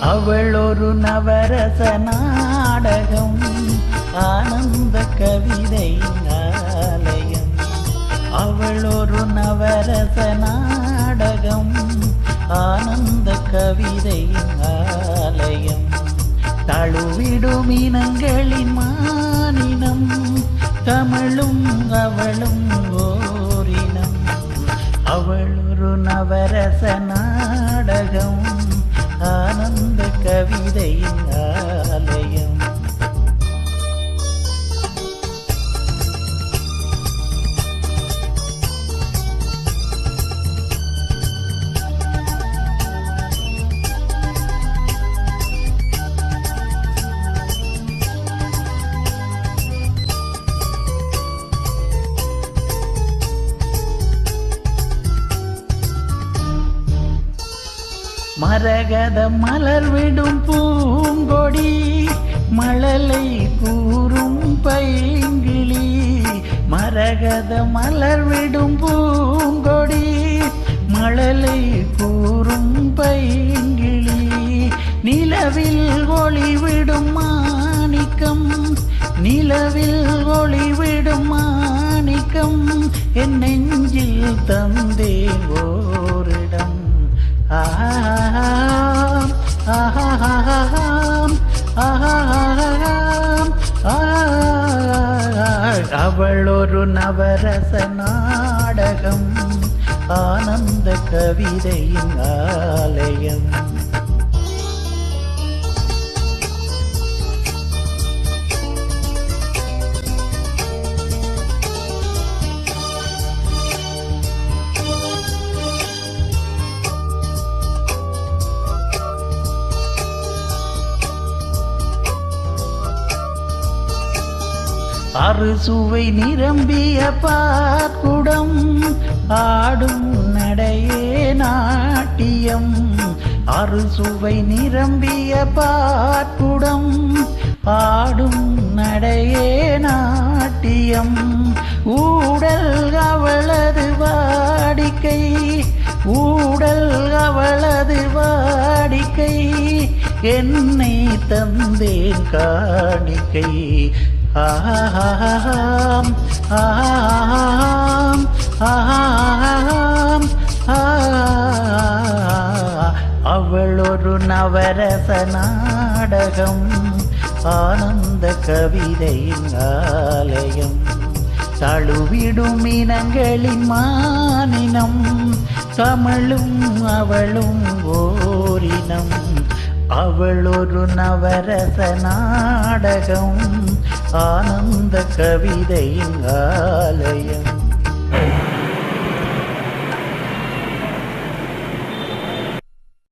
அவள் ஒரு நவரச நாடகம் ஆனந்த கவிதை ஆலயம். அவள் ஒரு நவரச நாடகம் ஆனந்த கவிதை ஆலயம். தழுவிடும் இனங்களின் மானினம் தமிழும் அவளும் ஓரினம். அவள் ஒரு நவரச நாடகம் மரகத மலர் விடும் பூங்கொடி மழலை கூறும் பைங்கிளி. மரகத மலர் விடும் பூங்கொடி மழலை கூறும் பைங்கிளி. நிலவில் ஒளிவிடும் மாணிக்கம் நிலவில் ஒளிவிடும் மாணிக்கம். என் நெஞ்சில் தந்தேவோ அவளொரு நவரச நாடகம் ஆனந்த கவிதையின் ஆலயம். அறுசுவை நிரம்பிய பாக்குடம் ஆடும் நடையே நாட்டியம். அறுசுவை நிரம்பிய பாக்குடம் ஆடும் நடையே நாட்டியம். ஊடல் அவளது வாடிக்கை ஊடல் அவளது வாடிக்கை. என்னை தந்தேன் காணிக்கை. ஆம் ஆம் ஆம் அவள் ஒரு நவரச நாடகம் ஆனந்த கவிதையின் ஆலயம். தழுவிடும் இனங்களின் மானினம் தமிழும் அவளும் ஓரினம். அவள் ஒரு நவரச நாடகம் ஆனந்த கவிதையின் ஆலயம்.